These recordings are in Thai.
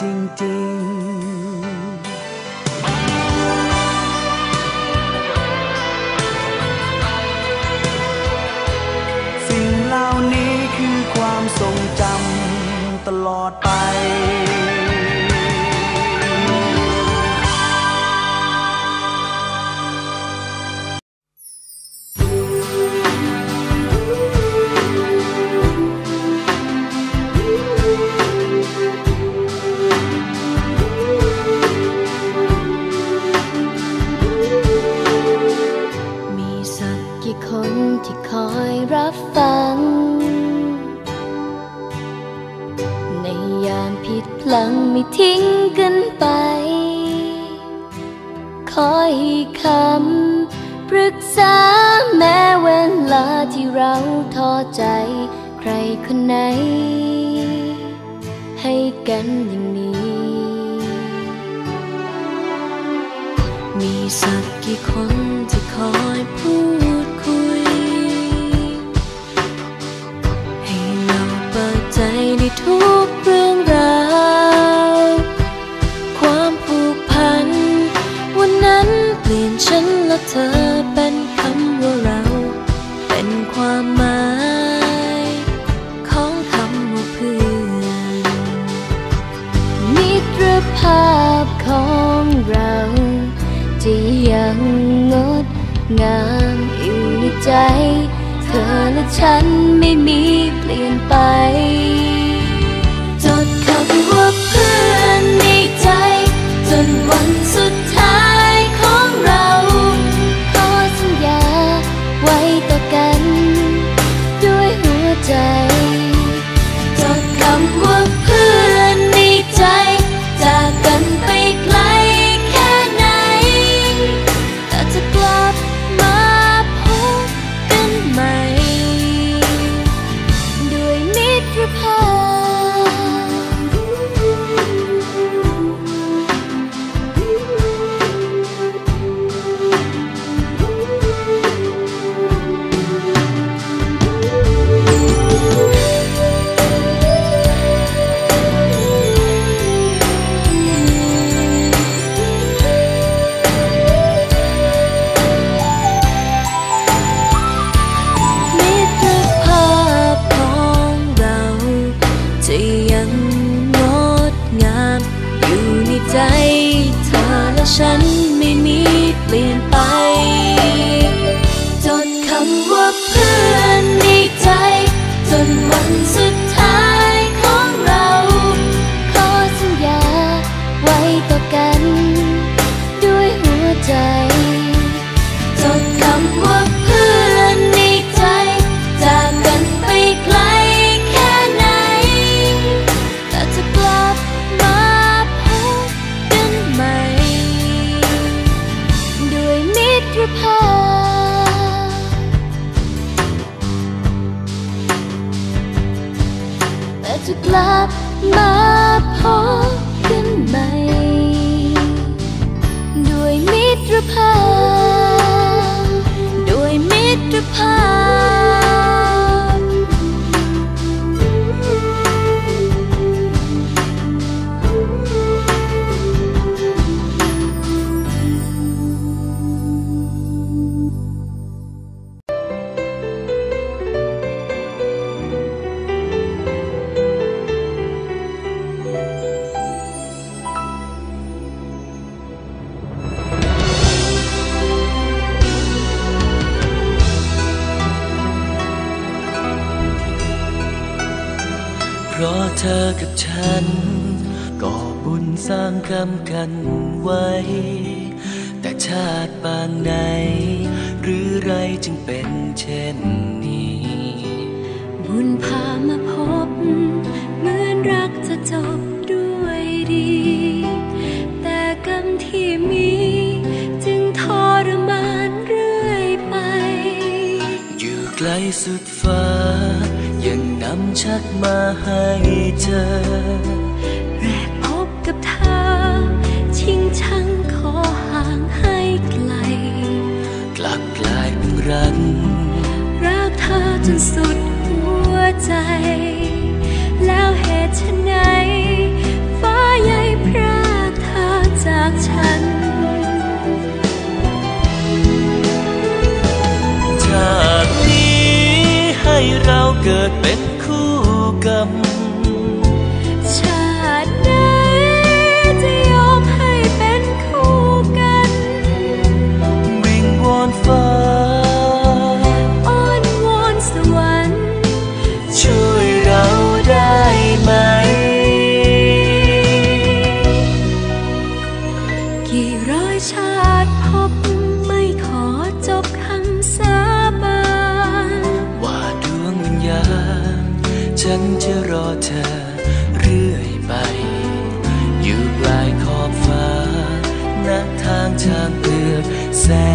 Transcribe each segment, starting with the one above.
จริงๆสิ่งเหล่านี้คือความทรงจำตลอดไป คนที่คอยรับฟัง ในยามผิดพลังไม่ทิ้งกันไป คอยให้คำปรึกษาแม้เวลาที่เราท้อใจ ใครคนไหน ให้กันอย่างนี้ มีสักกี่คนที่คอยพูด ฉั ไม่มีเปลี่ยนไป มิ เธอกับฉันก่อบุญสร้างกรรมกันไว้ แต่ชาติปางไหน หรือไรจึงเป็นเช่นนี้ บุญพามาพบ เหมือนรักจะจบด้วยดี แต่กรรมที่มีจึงทรมานเรื่อยไป อยู่ไกลสุดฟ้า ยังนำชักมาให้เจอแรกพบกับเธอ ชิงชังขอห่างให้ไกล กลับกลายเป็นรักรักเธอจนสุดหัวใจ แล้วเหตุไฉน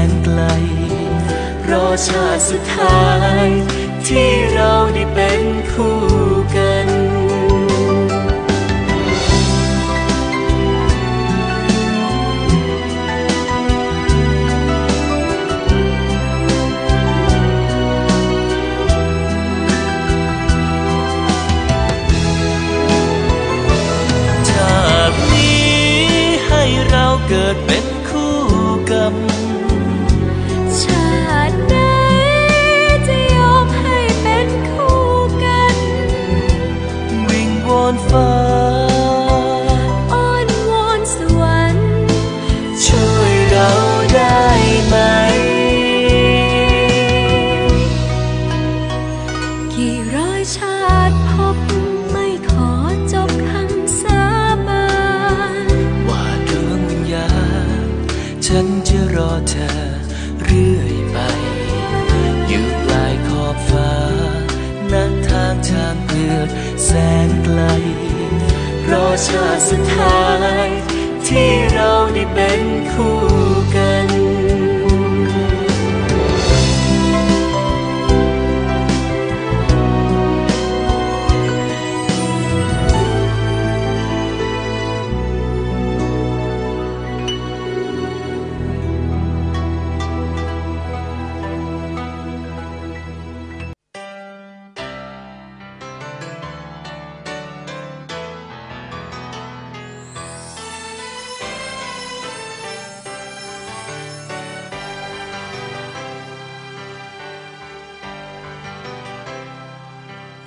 นไกล รอชาติสุดท้ายที่เราได้เป็นคู่ ชาติสุดท้าย ที่เราได้เป็นคู่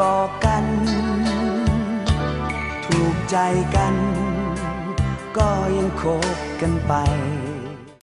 บอกกัน ถูกใจกัน ก็ยังคบกันไป